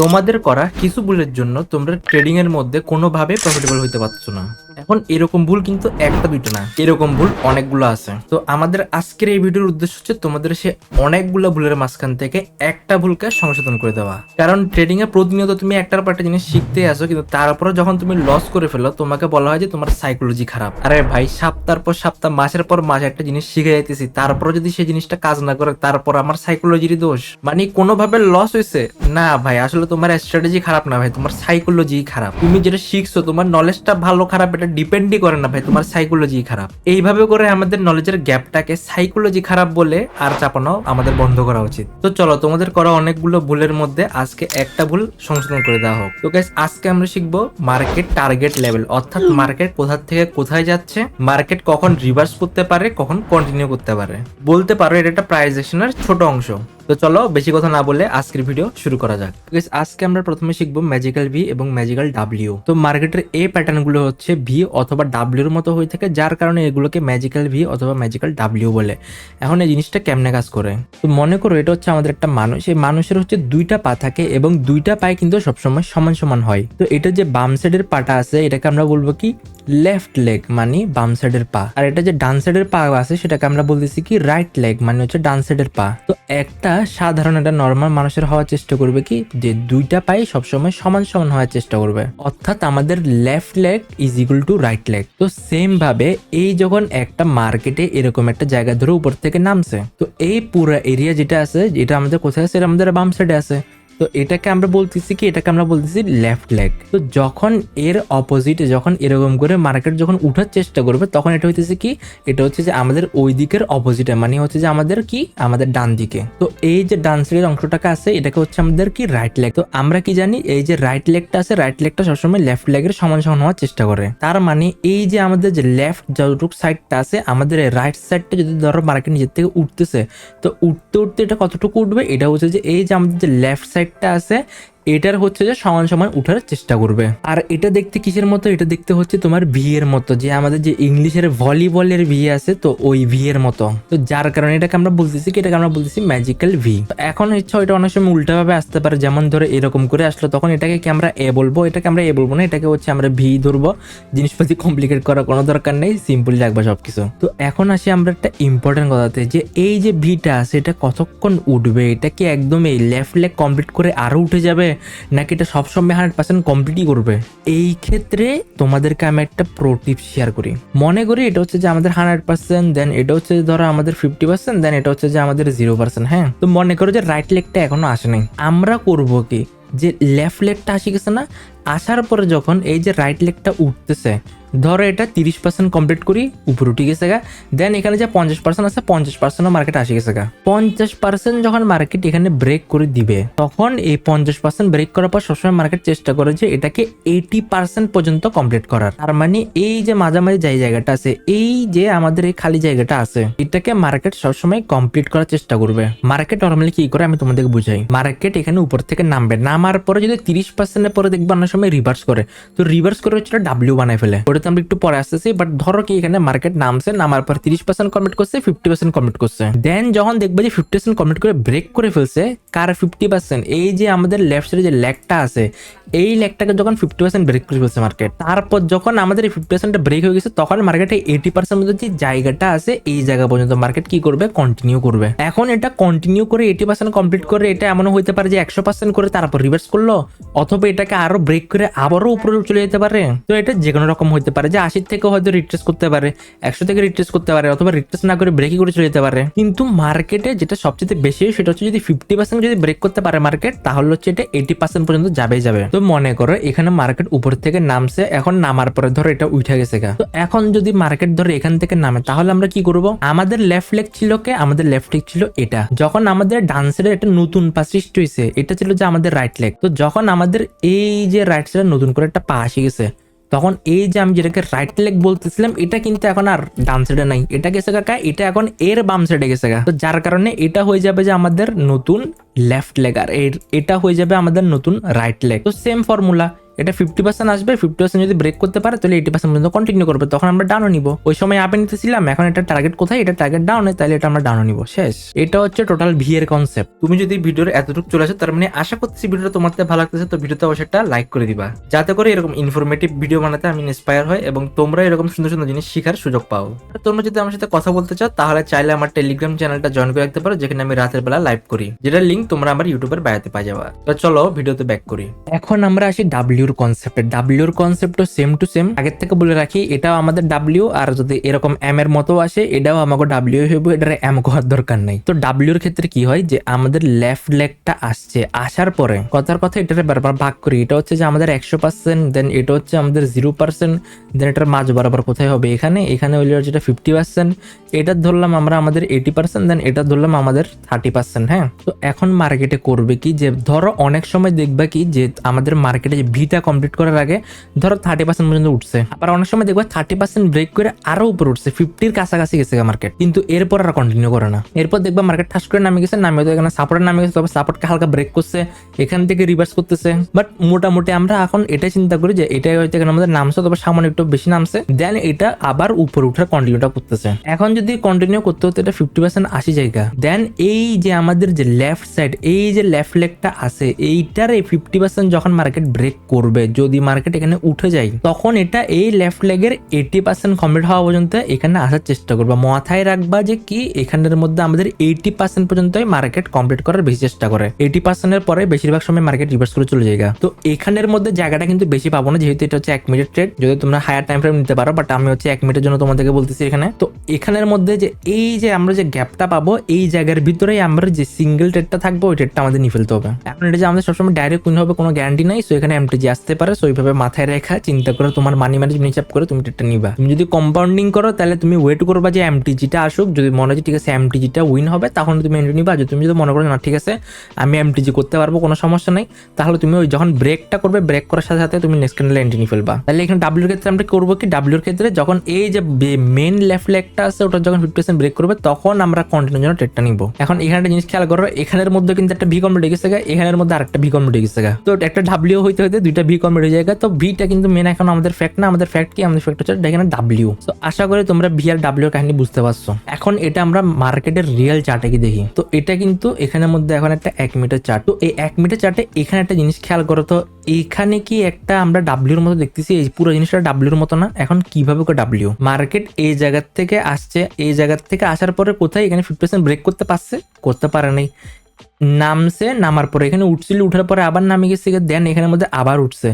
তোমাদের করা কিছু ভুলের জন্য তোমরা ট্রেডিং এর মধ্যে কোনোভাবে প্রফিটেবল হইতে পারছ না। এখন এরকম ভুল কিন্তু একটা দুইটা না, এরকম ভুল অনেকগুলো আছে। তো আমাদের আজকের এই ভিডিওর উদ্দেশ্য হচ্ছে তোমাদের সে অনেকগুলো ভুলের মাঝখান থেকে একটা ভুলকে সংশোধন করে দেওয়া। কারণ ট্রেডিং এ প্রতিনিয়ত তুমি একটার পর জিনিস শিখতে আসো, কিন্তু তারপরে যখন তুমি লস করে ফেলো, তোমাকে বলা হয় যে তোমার সাইকোলজি খারাপ। আরে ভাই সপ্তাহের পর সপ্তাহ, মাসের পর মাস একটা জিনিস শিখে যাইতেছি তারপরে যদি সেই জিনিসটা কাজ না করে, তারপর আমার সাইকোলজির দোষ। মানে কোনোভাবে লস হয়েছে না ভাই, আসলে তোমার স্ট্র্যাটেজি খারাপ না ভাই, তোমার সাইকোলজি খারাপ। তুমি যেটা শিখছো, তোমার নলেজটা ভালো, খারাপ, এটা ডিপেন্ডই করে না ভাই, তোমার সাইকোলজি খারাপ। এইভাবে করে আমাদের নলেজের গ্যাপটাকে সাইকোলজি খারাপ বলে আর চাপানো আমাদের বন্ধ করা উচিত। তো চলো, তোমাদের করা অনেকগুলো ভুলের মধ্যে আজকে একটা ভুল সংশোধন করে দেওয়া হোক। তো গাইস আজকে আমরা শিখব মার্কেট টার্গেট লেভেল অর্থাৎ মার্কেট কোথা থেকে কোথায় যাচ্ছে মার্কেট কখন রিভার্স করতে পারে, কখন কন্টিনিউ করতে পারে। বলতে পারো এটা একটা প্রাইজেশনের ছোট অংশ। তো চলো বেশি কথা না বলে আজকের ভিডিও শুরু করা যাক। আজকে আমরা প্রথমে শিখব ম্যাজিক্যাল ভি এবং ম্যাজিক্যাল ডাব্লিউ তো মার্কেটের এই প্যাটার্নগুলো হচ্ছে ভি অথবা ডাব্লিউ এর মতো হয়ে থাকে, যার কারণে এগুলোকে ম্যাজিক্যাল ভি অথবা ম্যাজিক্যাল ডাব্লিউ বলে। এখন এই জিনিসটা কেমনে কাজ করে? তো মনে করো এটা হচ্ছে আমাদের একটা মানুষ এই মানুষের হচ্ছে দুইটা পা থাকে এবং দুইটা পায়ে কিন্তু সবসময় সমান সমান হয়। তো এটা যে বাম সাইডের পাটা আছে, এটাকে আমরা বলব কি? লেফট লেগ মানে বাম সাইডের পা। আর এটা যে ডান সাইডের পা আছে, সেটাকে আমরা বলতেছি কি রাইট লেগ মানে হচ্ছে ডান সাইডের পা। তো একটা সাধারণ একটা নর্মাল মানুষের হওয়ার চেষ্টা করবে কি, যে দুইটা পাই সবসময় সমান সমান হওয়ার চেষ্টা করবে। অর্থাৎ আমাদের left leg is equal to right leg তো সেম ভাবে এই যখন একটা মার্কেটে এরকম একটা জায়গা ধরে উপর থেকে নামছে, তো এই পুরো এরিয়া যেটা আছে, যেটা আমাদের কোথায় আছে এটা আমাদের বাম সাইডে আছে। তো এটাকে আমরা বলতেছি কি, এটাকে আমরা বলতেছি লেফট লেগ তো যখন এর অপোজিটে যখন এরকম করে মার্কেট যখন উঠার চেষ্টা করবে, তখন এটা হইতেছে কি, এটা হচ্ছে যে আমাদের ওই দিকের অপোজিটে মানে হচ্ছে যে আমাদের কি, আমাদের ডান দিকে। তো এই যে ডান সাইডের অংশটাকে আছে, এটাকে হচ্ছে আমাদের কি রাইট লেগ তো আমরা কি জানি, এই যে রাইট লেগটা আছে রাইট লেগটা সবসময় লেফট লেগের সমান সমান হওয়ার চেষ্টা করে। তার মানে এই যে আমাদের যে লেফট যতটুকু সাইডটা আছে, আমাদের রাইট সাইডটা যদি ধরো মার্কেট নিজের থেকে উঠতেছে, তো উঠতে উঠতে এটা কতটুকু উঠবে? এটা হচ্ছে যে এই যে আমাদের যে লেফট সাইডটা আছে। এটার হচ্ছে যে সমান সমান উঠার চেষ্টা করবে। আর এটা দেখতে কিসের মতো? এটা দেখতে হচ্ছে তোমার ভি এর মতো, যে আমাদের যে ইংলিশের ভলিবলের ভি আছে, তো ওই ভি এর মতো। তো যার কারণে এটাকে আমরা বলতেছি কি? এটাকে আমরা বলতেছি ম্যাজিক্যাল ভি এখন ইচ্ছা এটা অনেক সময় উল্টাভাবে আসতে পারে, যেমন ধরো এরকম করে আসলো, তখন এটাকে কি আমরা এ বলব? এটাকে আমরা এ বলব না, এটাকে হচ্ছে আমরা ভি ধরবো। জিনিসপাতি কমপ্লিকেট করার কোনো দরকার নেই সিম্পলি রাখব সবকিছু। তো এখন আসি আমরা একটা ইম্পর্টেন্ট কথাতে, যে এই যে ভিটা এটা কতক্ষণ উঠবে? এটা কি একদম এই লেফট লেগ কমপ্লিট করে আরও উঠে যাবে? নাকি এটা সবসময় হান্ড্রেড পার্সেন্ট কমপ্লিটই করবে? এই ক্ষেত্রে তোমাদেরকে আমি একটা প্রো টিপ শেয়ার করি। মনে করি এটা হচ্ছে যে আমাদের হান্ড্রেড পার্সেন্ট দেন এটা হচ্ছে ধরো আমাদের ফিফটি পার্সেন্ট দেন এটা হচ্ছে যে আমাদের জিরো পার্সেন্ট হ্যাঁ? তো মনে করো যে রাইট লেগটা এখনও আসে নাই আমরা করব কি? যে লেফট লেগটা আসি গেছে না আসার পরে যখন এই যে রাইট লেগটা উঠতেছে, ধরো এটা তিরিশ পার্সেন্ট কমপ্লিট করি, উপরে উঠে গেছে গা। দেন এখানে যে পঞ্চাশ পার্সেন্ট আছে, পঞ্চাশ পার্সেন্টও মার্কেট আসে গেছে গা। পঞ্চাশ পার্সেন্ট যখন মার্কেট এখানে ব্রেক করে দিবে, তখন এই পঞ্চাশ পার্সেন্ট ব্রেক করার পর সবসময় মার্কেট চেষ্টা করে যে এটাকে এইটি পার্সেন্ট পর্যন্ত কমপ্লিট করার। তার মানে এই যে মাঝামাঝি যে জায়গাটা আছে, এই যে আমাদের এই খালি জায়গাটা আছে, এটাকে মার্কেট সবসময় কমপ্লিট করার চেষ্টা করবে। মার্কেট নর্মালি কি করে? আমি তোমাদেরকে বুঝাই। মার্কেট এখানে উপর থেকে নামবে। নামার পরে যদি তিরিশ পার্সেন্টের পরে দেখব অনেক সময় রিভার্স করে। তো রিভার্স করে হচ্ছে ডাব্লিউ বানায় ফেলে। ওটাতে আমরা একটু পরে আসতেছি বাট ধরো কি এখানে মার্কেট নামছে, নামার পর তিরিশ পার্সেন্ট কমপ্লিট করছে ফিফটি পার্সেন্ট কমপ্লিট করছে। দেন যখন দেখবে যে ফিফটি পার্সেন্ট কমপ্লিট করে ব্রেক করে ফেলছে, কার ফিফটি পার্সেন্ট এই যে আমাদের লেফট সাইডে যে লেগটা আছে, এই লেগটাকে যখন ফিফটি পার্সেন্ট ব্রেক করে ফেলছে মার্কেট তারপর যখন আমাদের এই ফিফটি পার্সেন্ট ব্রেক হয়ে গেছে, তখন মার্কেটে এইটি পার্সেন্ট মধ্যে যে জায়গাটা আছে, এই জায়গা পর্যন্ত মার্কেট কি করবে? কন্টিনিউ করবে। এখন এটা কন্টিনিউ করে এইটি পার্সেন্ট কমপ্লিট করে এটা এমন হইতে পারে যে একশো পার্সেন্ট করে তারপর রিভার্স করল, অথবা এটাকে আরও ব্রেক করে আবারও উপরে চলে যেতে পারে। তো এটা যে কোনো রকম হতে পারে, যে আশির থেকে হয়তো রিট্রেস করতে পারে, একশো থেকে রিট্রেস করতে পারে, অথবা রিট্রেস না করে ব্রেকই করে চলে যেতে পারে। কিন্তু মার্কেটে যেটা সবচেয়ে বেশি সেটা হচ্ছে যদি ফিফটি পার্সেন্ট যদি ব্রেক করতে পারে মার্কেট তাহলে হচ্ছে এটা এইটি পার্সেন্ট পর্যন্ত যাবেই যাবে। তো মনে করো এখানে মার্কেট উপর থেকে নামছে, এখন নামার পরে ধরো এটা উঠে গেছে তো এখন যদি মার্কেট ধরো এখান থেকে নামে, তাহলে আমরা কি করব? আমাদের লেফট লেগ ছিল কে? আমাদের লেফট লেগ ছিল এটা। যখন আমাদের ডান সাইডে একটা নতুন পা সৃষ্টি হয়েছে এটা ছিল যে আমাদের রাইট লেগ তো যখন আমাদের এই যে রাইট সাইডে নতুন করে একটা পা এসে গেছে। তখন এই যে আমি যেটাকে রাইট লেগ বলতেছিলাম, এটা কিন্তু এখন আর ডান সাইডে নাই। এটা গেছে কাকা, এটা এখন এর বাম সাইডে গেছে গা। তো যার কারণে এটা হয়ে যাবে যে আমাদের নতুন লেফট লেগ আর এর, এটা হয়ে যাবে আমাদের নতুন রাইট লেগ তো সেম ফর্মুলা এটা ফিফটি পার্সেন্ট আসবে ফিফটি পার্সেন্ট যদি ব্রেক করতে পারে, তাহলে এইটি পার্সেন্ট পর্যন্ত কন্টিনিউ করবে। তখন আমরা ডাউনও নিব। ওই সময় আপে নিতেছিলাম, এখন এটা টার্গেট কোথায়? এটা টার্গেট ডাউনে তাহলে এটা আমরা ডাউনও নিব। শেষ। এটা হচ্ছে টোটাল ভি এর কনসেপ্ট তুমি যদি ভিডিওর এতটুকু চলে আসো, তার মানে আশা করছি ভিডিওটা তোমার ভালো লাগতেছে, তো ভিডিওতে অবশ্যই একটা লাইক করে দিবা। যাতে করে এরকম ইনফরমেটিভ ভিডিও বানাতে আমি ইন্সপায়ার হয় এবং তোমরা এরকম সুন্দর সুন্দর জিনিস শেখার সুযোগ পাও। তোমরা যদি আমার সাথে কথা বলতে চাও, তাহলে চাইলে আমার টেলিগ্রাম চ্যানেলটা জয়েন করে রাখতে পারো, যেখানে আমি রাতের বেলা লাইভ করি। যেটা লিঙ্ক তোমরা আমার ইউটিউবের বায়াতে পাই যাবা। তো চলো ভিডিওতে ব্যাক করি। এখন আমরা আসি ডাব্লিউর কনসেপ্টে ডাব্লিউর কনসেপ্টও সেম টু সেম আগের থেকে বলে রাখি, এটাও আমাদের ডাব্লিউ আর যদি এরকম এম এর মতো আসে, এটাও আমাকে ডাব্লিউ হইব, এটার এম হওয়ার দরকার নাই। তো ডাব্লিউর ক্ষেত্রে কি হয় যে, আমাদের লেফট লেগটা আসছে। আসার পরে, কথার কথা এটার বারবার ভাগ করি। এটা হচ্ছে যে আমাদের একশো পার্সেন্ট দেন এটা হচ্ছে আমাদের জিরো পার্সেন্ট দেন এটার মাঝ বরাবর কোথায় হবে? এখানে। এখানে হইলে যেটা ফিফটি পার্সেন্ট এটা ধরলাম আমরা আমাদের এইটি পার্সেন্ট দেন এটা ধরলাম আমাদের থার্টি পার্সেন্ট হ্যাঁ? তো এখন মার্কেটে করবে কি? যে ধরো অনেক সময় দেখবা কি? যে আমাদের মার্কেটে যে ভিটা কমপ্লিট করার আগে ধরো থার্টি পার্সেন্ট পর্যন্ত উঠছে। আবার অনেক সময় দেখবা থার্টি পার্সেন্ট ব্রেক করে আরও উপরে উঠছে ফিফটির কাছাকাছি গেছে মার্কেট কিন্তু এরপর আর কন্টিনিউ করে না। এরপর দেখবা মার্কেট ঠাস করে নামে গেছে নামে তো এখানে সাপোর্টে নামে গেছে তবে সাপোর্টকে হালকা ব্রেক করছে, এখান থেকে রিভার্স করতেছে। বাট মোটামুটি আমরা এখন এটা চিন্তা করি যে এটা হয়তো এখানে আমাদের নামছে তবে সামান্য একটু বেশি নামছে দেন এটা আবার উপরে উঠার কন্টিনিউটা করতেছে। এখন যদি কন্টিনিউ করতে হতো এটা ফিফটি পার্সেন্ট আসি জায়গা দেন এই যে আমাদের যে লেফট সাইড এই যে লেফট লেগটা আছে, এইটার এই ফিফটি পার্সেন্ট যখন মার্কেট ব্রেক করবে যদি মার্কেট এখানে উঠে যায়, তখন এটা এই লেফট লেগের এইটি পার্সেন্ট কমপ্লিট হওয়া পর্যন্ত এখানে আসার চেষ্টা করবা। মাথায় রাখবা যে কি, এখানের মধ্যে আমাদের এইটি পার্সেন্ট পর্যন্তই মার্কেট কমপ্লিট করার বেশি চেষ্টা করে। এইটি পার্সেন্টের পরে বেশিরভাগ সময় মার্কেট রিভার্স করে চলে যায় তো এখানের মধ্যে জায়গাটা কিন্তু বেশি পাবো না, যেহেতু এটা হচ্ছে এক মিনিট ট্রেড যদি তোমরা হায়ার টাইম ফ্রেম নিতে পারো বাট আমি হচ্ছে এক মিনিটের জন্য তোমাদেরকে বলতেছি এখানে। তো এখানের মধ্যে যে এই যে আমরা যে গ্যাপটা পাবো, এই জায়গার ভিতরেই আমরা যে সিঙ্গেল ট্রেডটা থাকব, ওই ট্রেডটা আমাদের নিয়ে ফেলতে হবে। এখন এটা যে আমাদের সবসময় ডাইরেক্ট উইন হবে, কোনো গ্যারান্টি নাই। সো এখানে এমটিজি আসতে পারে সো ওইভাবে মাথায় রেখা, চিন্তা করে, তোমার মানি ম্যানেজমেন্ট হিসাব করে তুমি ট্রেডটা নিবা। তুমি যদি কম্পাউন্ডিং করো, তাহলে তুমি ওয়েট করবা যে এমটিজিটা আসুক, যদি মনে হয় ঠিক আছে এমটিজিটা উইন হবে, তখন তুমি এন্ট্রি নিবা। যদি তুমি যদি মনে করো না, ঠিক আছে, আমি এমটিজি করতে পারব, কোনো সমস্যা নাই, তাহলে তুমি ওই যখন ব্রেকটা করবে ব্রেক করার সাথে সাথে তুমি নেক্সট ক্যান্ডেল এন্ট্রি নিয়ে ফেলবা। তাহলে এখানে ডাব্লিউর ক্ষেত্রে আমরা করব কি? ডাব্লিউর ক্ষেত্রে যখন এই যে মেন লেফট লেগটা আছে, ওটা যখন ফিফটি পার্সেন্ট ব্রেক করবে, তখন আমরা কন্টিনিউ জন্য ট্রেডটা নিব। এখন এখানে একটা জিনিস খেয়াল করো, এখানের মধ্যে কিন্তু একটা ভি কমপ্লিট হয়ে এখানের মধ্যে আরেকটা ভি কমপ্লিট হয়ে। তো একটা ডাব্লিউ হইতে হইতে দুইটা ভি কমপ্লিট হয়ে যায় তো ভিটা কিন্তু মেন এখন আমাদের ফ্যাক্ট না, আমাদের ফ্যাক্ট কি? আমাদের ফ্যাক্ট হচ্ছে এখানে ডাব্লিউ তো আশা করি তোমরা ভি আর ডাব্লিউ কাহিনী বুঝতে পারছ। এখন এটা আমরা মার্কেটের রিয়েল চার্টে কি দেখি। তো এটা কিন্তু এখানের মধ্যে এখন একটা এক মিটার চার্ট তো এই এক মিটার চার্টে এখানে একটা জিনিস খেয়াল করো তো, এখানে কি একটা আমরা ডাব্লিউর মতো দেখতেছি, এই পুরো জিনিসটা ডাব্লিউর মতো না? এখন কীভাবে ডাব্লিউ মার্কেট এই জায়গার থেকে আসছে, এই জায়গার থেকে আসার পরে কোথায় এখানে ফিফটি পার্সেন্ট ব্রেক করতে পারছে? করতে পারে নাই। নামছে, নামার পরে। এখানে উঠছিল, উঠার পরে আবার নামে গেছে, দেন এখানের মধ্যে আবার উঠছে।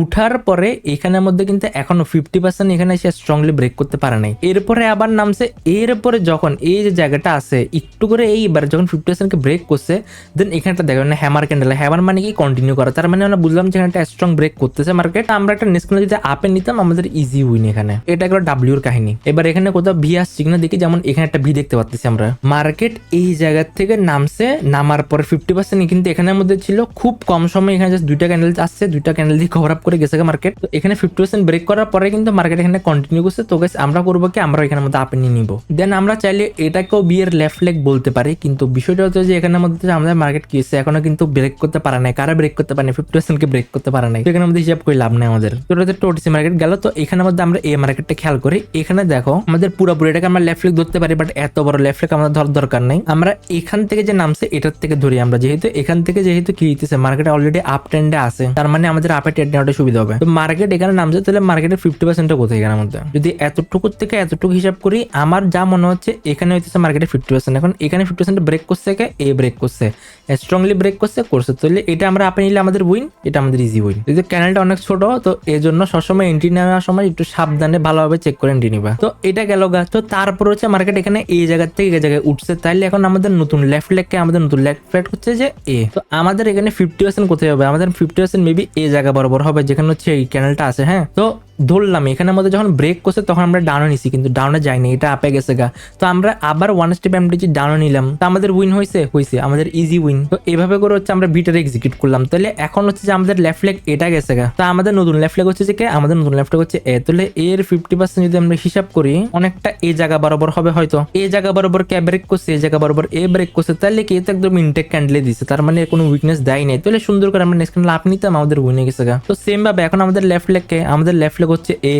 উঠার পরে এখানের মধ্যে কিন্তু এখনও ফিফটি পার্সেন্ট এখানে সে স্ট্রংলি ব্রেক করতে পারে নাই। এরপরে আবার নামছে, এরপরে যখন এই যে জায়গাটা আছে, একটু করে এইবার যখন ফিফটি পার্সেন্টকে ব্রেক করছে দেন এখানটা দেখো না হ্যামার ক্যান্ডেল হ্যামার মানে কি? কন্টিনিউ করা। তার মানে আমরা বুঝলাম যে এখানে একটা স্ট্রং ব্রেক করতেছে মার্কেট আমরা একটা নেক্সট যদি আপে নিতাম, আমাদের ইজি উইন এখানে। এটা একটা ডাব্লিউর কাহিনী। এবার এখানে কোথাও ভি আসছে কিনা দেখি, যেমন এখানে একটা ভি দেখতে পাচ্ছি আমরা। মার্কেট এই জায়গার থেকে নামছে, নামার পরে ফিফটি পার্সেন্ট কিন্তু এখানের মধ্যে ছিল। খুব কম সময় এখানে জাস্ট দুইটা ক্যান্ডেল আসছে, দুইটা ক্যান্ডেল দিয়ে কভার করে গেছে মার্কেট তো এখানে ফিফটি পার্সেন্ট ব্রেক করার পরে কিন্তু মার্কেট এখানে কন্টিনিউ করছে। তো guys, আমরা করব কি? আমরা এখানের মধ্যে আপে নিয়ে নিবো। দেন আমরা চাইলে এটাকেও বিয়ের লেফট লেগ বলতে পারি। কিন্তু বিষয়টা হচ্ছে যে এখানের মধ্যে আমাদের মার্কেট কি হচ্ছে এখনও কিন্তু ব্রেক করতে পারে না কারা ব্রেক করতে পারে না ফিফটি পার্সেন্টকে ব্রেক করতে পারে না এখানের মধ্যে হিসাব করে লাভ নেই আমাদের। তো এটা তো ওটিসি মার্কেট গেল। তো এখানের মধ্যে আমরা এই মার্কেটটা খেয়াল করি। এখানে দেখো আমাদের পুরোপুরি এটাকে আমরা লেফট লেগ ধরতে পারি বাট এত বড় লেফট লেগ আমাদের ধর দরকার নেই। আমরা এখান থেকে যে নামছে এটার থেকে ধরি আমরা। যেহেতু এখান থেকে যেহেতু কি হইতেছে মার্কেট অলরেডি আপ ট্রেন্ডে আছে। তার মানে আমাদের আপে ট্রেড সুবিধা হবে। তো মার্কেট এখানে নামছে, তাহলে মার্কেটের ফিফটি পার্সেন্টটা কোথায় এখানের মধ্যে? যদি এতটুকু থেকে এতটুকু হিসাব করি, আমার যা মনে হচ্ছে, এখানে হইতেছে মার্কেটে ফিফটি পার্সেন্ট এখন এখানে ফিফটি পার্সেন্ট ব্রেক করছে কে? এ ব্রেক করছে। স্ট্রংলি ব্রেক করছে করছে। তাহলে এটা আমরা আপনি নিলে আমাদের উইন এটা আমাদের ইজি উইন যদি ক্যানেলটা অনেক ছোট, তো এই জন্য সবসময় এন্ট্রি নেওয়ার সময় একটু সাবধানে ভালোভাবে চেক করে এন্ট্রি নিবা। তো এটা গেল গা। তো তারপর হচ্ছে মার্কেট এখানে এই জায়গার থেকে এই জায়গায় উঠছে। তাইলে এখন আমাদের নতুন লেফট লেগকে আমাদের নতুন লেফট ফ্ল্যাট হচ্ছে যে এ। তো আমাদের এখানে ফিফটি পার্সেন্ট কোথায় হবে? আমাদের ফিফটি পার্সেন্ট মেবি এ জায়গা বরাবর হবে যেখানে হচ্ছে এই ক্যানেলটা আছে হ্যাঁ? তো ধরলাম, এখানে মধ্যে যখন ব্রেক করছে তখন আমরা ডাউনে নিছি, কিন্তু ডাউনে যাইনি এটা আপে গেছে গা। তো আমরা আবার ওয়ান স্টেপ এমডিজি ডাউনে নিলাম। তো আমাদের উইন হয়েছে হয়েছে, আমাদের ইজি উইন তো এভাবে করে হচ্ছে আমরা বিটার এক্সিকিউট করলাম। তাহলে এখন হচ্ছে যে আমাদের লেফট লেগ এটা গেছে গা। তো আমাদের নতুন লেফট লেগ হচ্ছে যে কে? আমাদের নতুন লেফট লেগ হচ্ছে এ। তাহলে এর ফিফটি পার্সেন্ট যদি আমরা হিসাব করি, অনেকটা এ জায়গা বরাবর হবে হয়তো। এ জায়গা বরাবর কে ব্রেক করছে, এ জায়গা বরাবর এ ব্রেক করছে, তাহলে কি তো একদম ইনটেক ক্যান্ডেলে দিছে। তার মানে কোনো উইকনেস দেয় নাই। তাহলে সুন্দর করে আমরা নেক্সট লাভ নিতাম, আমাদের উইনে গেছে গা। তো সেম ভাবে এখন আমাদের লেফট লেগ কে? আমাদের লেফট লেগ হচ্ছে এ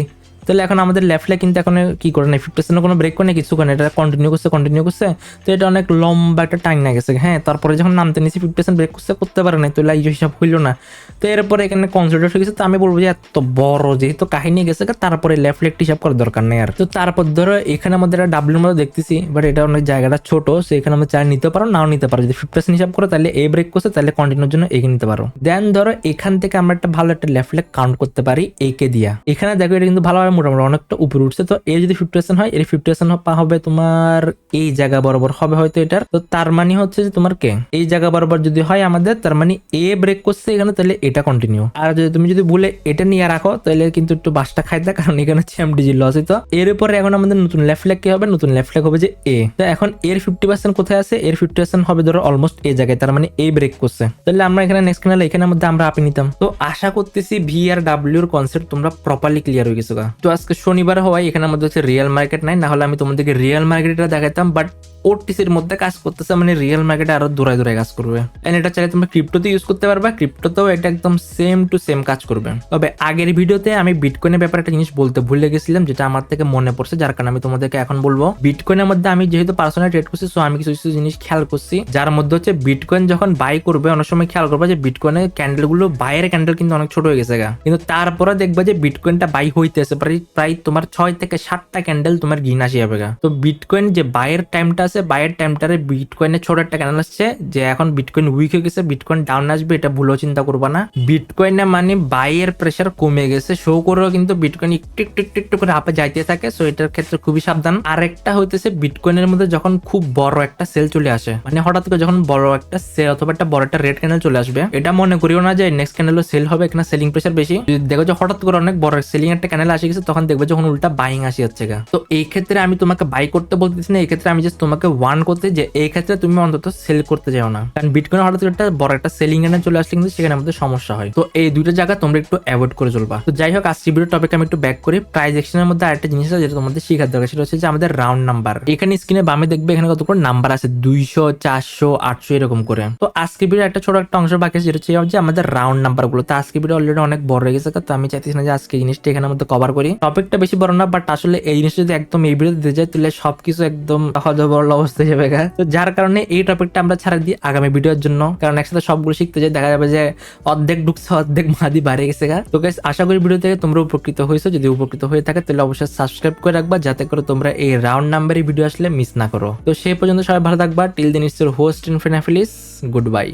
তাহলে এখন আমাদের লেফট লেগ কিন্তু এখন কি করে না ফিফটি পার্সেন্ট কোনো ব্রেক করে না কিছু করে এটা কন্টিনিউ করছে কন্টিনিউ করছে। তো এটা অনেক লম্বা একটা টাইম না গেছে হ্যাঁ? তারপরে যখন নামতে নিয়েছি ফিফটি পার্সেন্ট ব্রেক করছে, করতে পারে না তো এই হিসাব হইল না। তো এরপরে এখানে কনসিডার হয়ে গেছে। তো আমি বলব যে এত বড় যেহেতু কাহিনী গেছে, তারপরে লেফট লেগ হিসাব করার দরকার নেই আর। তো তারপর ধরো এখানে আমাদের একটা ডাব্লিউর মধ্যে দেখতেছি বাট এটা অনেক জায়গাটা ছোট সো এখানে আমরা চাই নিতে পারো, নাও নিতে পারো। যদি ফিফটি পার্সেন্ট হিসাব করো, তাহলে এ ব্রেক করছে, তাহলে কন্টিনিউর জন্য একে নিতে পারো। দেন ধরো এখান থেকে আমরা একটা ভালো একটা লেফট লেগ কাউন্ট করতে পারি একে দিয়া। এখানে দেখো এটা কিন্তু ভালোভাবে মোটামুটি অনেকটা উপরে উঠছে। তো এর যদি ফিফটি পার্সেন্ট হয়, এর ফিফটি পার্সেন্ট হবে তোমার এই জায়গা বরাবর। হবে হয়তো এটার। তো তার মানে হচ্ছে যে তোমার কে? এই জায়গা বরাবর যদি হয় আমাদের, তার মানে এ ব্রেক করছে এখানে, তাহলে এটা কন্টিনিউ আর যদি তুমি যদি ভুলে এটা নিয়ে রাখো, তাহলে কিন্তু একটু বাসটা খাইতে কারণ এখানে হচ্ছে এমডিজি লস হইতো এর উপরে এখন আমাদের নতুন লেফট লেগ কি হবে? নতুন লেফট লেগ হবে যে এ তো এখন এর ফিফটি পার্সেন্ট কোথায় আছে? এর ফিফটি পার্সেন্ট হবে ধরো অলমোস্ট এই জায়গায়, তার মানে এ ব্রেক করছে। তাহলে আমরা এখানে নেক্সট কেনালে এখানের মধ্যে আমরা আপে নিতাম। তো আশা করতেছি ভি আর ডাব্লিউর কনসেপ্ট তোমরা প্রপারলি ক্লিয়ার হয়ে গেছো। তো আজকে শনিবার হওয়ায় এখানে আমাদের হচ্ছে রিয়েল মার্কেট নাই না হলে আমি তোমাদেরকে রিয়েল মার্কেটটা দেখাতাম বাট ওটিসির মধ্যে কাজ করতেছে মানে রিয়েল মার্কেটে আরও দূরায় দূরায় কাজ করবে। এন্ড এটা চাইলে তোমরা ক্রিপ্টোতে ইউজ করতে পারবে ক্রিপ্টোতেও এটা একদম সেম টু সেম কাজ করবে। তবে আগের ভিডিওতে আমি বিটকয়েনের ব্যাপারে একটা জিনিস বলতে ভুলে গেছিলাম, যেটা আমার থেকে মনে পড়ছে, যার কারণে আমি তোমাদেরকে এখন বলব। বিটকয়েনের মধ্যে আমি যেহেতু পার্সোনাল ট্রেড করছি সো আমি কিছু কিছু জিনিস খেয়াল করছি। যার মধ্যে হচ্ছে বিটকয়েন যখন বাই করবে, অনেক সময় খেয়াল করবে যে বিটকয়েনের ক্যান্ডেলগুলো বাইরের ক্যান্ডেল কিন্তু অনেক ছোট হয়ে গেছে গা। কিন্তু তারপরে দেখবে যে বিটকয়েনটা বাই হইতেছে, প্রায় প্রায় তোমার ছয় থেকে সাতটা ক্যান্ডেল তোমার গিন আসি যাবে গা। তো বিটকয়েন যে বাইয়ের টাইমটা আছে বাইয়ের টাইমটারে বিটকয়েনের ছোট একটা ক্যান্ডেল আসছে, যে এখন বিটকয়েন উইক হয়ে গেছে বিটকয়েন ডাউন আসবে, এটা ভুলেও চিন্তা করবা না। বিটকয়েনে মানে বাইয়ের প্রেশার কমে গেছে শো করেও কিন্তু বিটকয়েন একটু একটু একটু একটু করে আপে যাইতে থাকে সো এটার ক্ষেত্রে খুবই সাবধান। আরেকটা হইতেছে বিটকয়েনের মধ্যে যখন খুব বড় একটা সেল চলে আসে মানে হঠাৎ করে যখন বড় একটা সেল অথবা একটা বড় একটা রেড ক্যান্ডেল চলে আসবে, এটা মনে করিও না যে নেক্সট ক্যান্ডেলও সেল হবে এখানে সেলিং প্রেশার বেশি। দেখো যে হঠাৎ করে অনেক বড় সেলিং একটা ক্যান্ডেল আসে গেছে, তখন দেখবে যখন উল্টা বাইং আসি যাচ্ছে গা। তো এই ক্ষেত্রে আমি তোমাকে বাই করতে বলতেছি না, এই ক্ষেত্রে আমি জাস্ট তোমাকে ওয়ান করতে যে এই ক্ষেত্রে তুমি অন্তত সেল করতে যাও না। কারণ বিটকয়েন হঠাৎ একটা বড় একটা সেলিং এনে চলে আসলে কিন্তু সেখানে আমাদের সমস্যা হয়। তো এই দুইটা জায়গা তোমরা একটু অ্যাভয়েড করে চলবা। তো যাই হোক আজকে ভিডিও টপিক আমি একটু ব্যাক করি। প্রাইস এক্সচেঞ্জের মধ্যে আরেকটা জিনিস আছে যেটা তোমাদের শেখার দরকার সেটা হচ্ছে যে আমাদের রাউন্ড নাম্বার এখানে স্ক্রিনে বামে দেখবে এখানে কত করে নাম্বার আছে? দুইশো, চারশো, আটশো এরকম করে। তো আজকে ভিডিও একটা ছোট একটা অংশ বাকি যেটা হচ্ছে যে আমাদের রাউন্ড নাম্বারগুলো। তো আজকে ভিডিও অলরেডি অনেক বড় হয়ে গেছে, তো আমি চাইতেছি না যে আজকে জিনিসটা এখানে মধ্যে কভার করি। টপিকটা বেশি বড় না বাট আসলে এই জিনিসটা যদি একদম এই ভিডিও দিতে যায় তাহলে সবকিছু একদম হজবরল অবস্থা হিসেবে তো যার কারণে এই টপিকটা আমরা ছাড়া দিই আগামী ভিডিওর জন্য। কারণ একসাথে সবগুলো শিখতে যাই দেখা যাবে যে অর্ধেক ঢুকছে, অর্ধেক মাদি বাড়ে গেছে গা তো আশা করি ভিডিও থেকে তোমরা উপকৃত হয়েছো। যদি উপকৃত হয়ে থাকে, তাহলে অবশ্যই সাবস্ক্রাইব করে রাখবা, যাতে করে তোমরা এই রাউন্ড নাম্বারের ভিডিও আসলে মিস না করো। তো সেই পর্যন্ত সবাই ভালো থাকবা। Till then is host in ফিনাফিলিস good by